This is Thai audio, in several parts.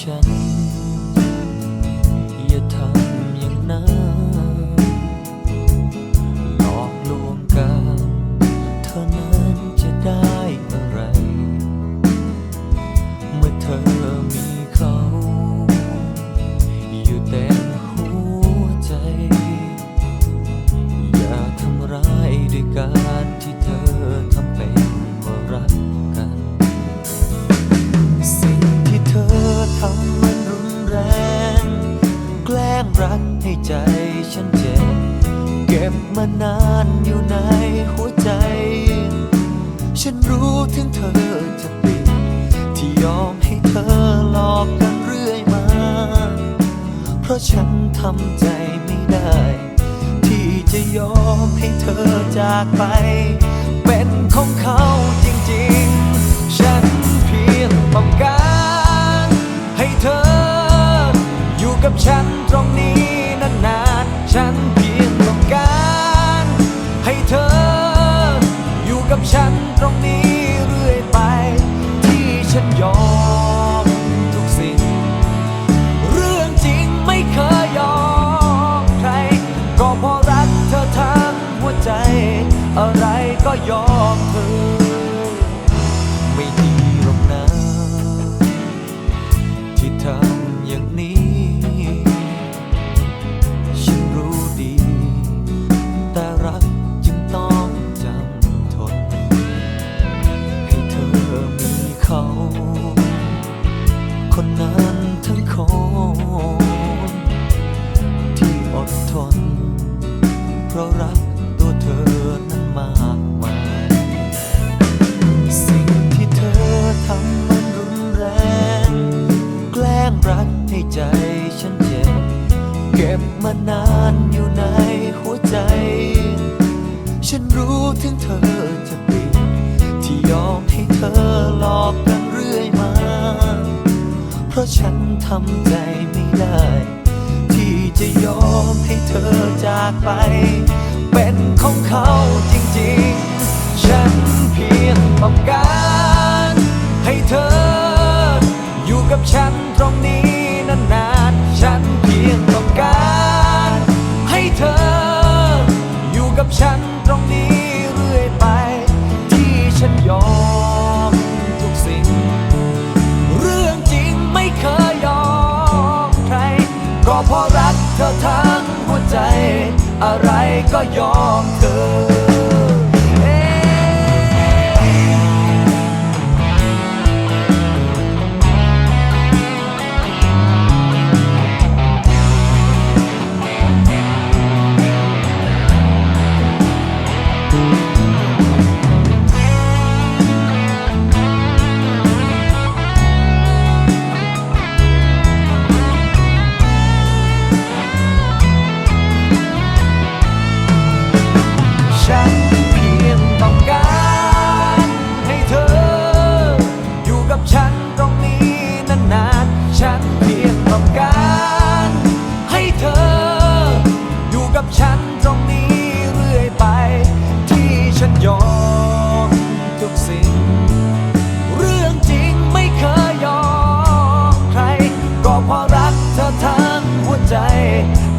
ฉัน รักให้ใจฉันเจ็บ เก็บมานานอยู่ในหัวใจ ฉันรู้ถึงเธอจะปิด ที่ยอมให้เธอหลอกกันเรื่อยมา เพราะฉันทำใจไม่ได้ ที่จะยอมให้เธอจากไป เป็นของเขา แต่รักจึงต้องจำทน ให้เธอมีเขา คนนั้นทั้งคนที่อดทน เพราะรักตัวเธอนั้นมากมาย สิ่งที่เธอทำมันรุนแรง แกล้งรักให้ใจฉันเจ็บ เก็บมานานอยู่ใน หัวใจ ฉันรู้ถึงเธอจะปิดที่ยอมให้เธอหลอกกันเรื่อยมา เพราะฉันทำใจไม่ได้ ที่จะยอมให้เธอจากไป เป็นของเขาจริงๆ ฉันเพียงต้องการ ให้เธออยู่กับฉันตรงนี้ เพราะรักเธอทั้งหัวใจ อะไรก็ยอมเธอ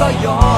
ก็ยอม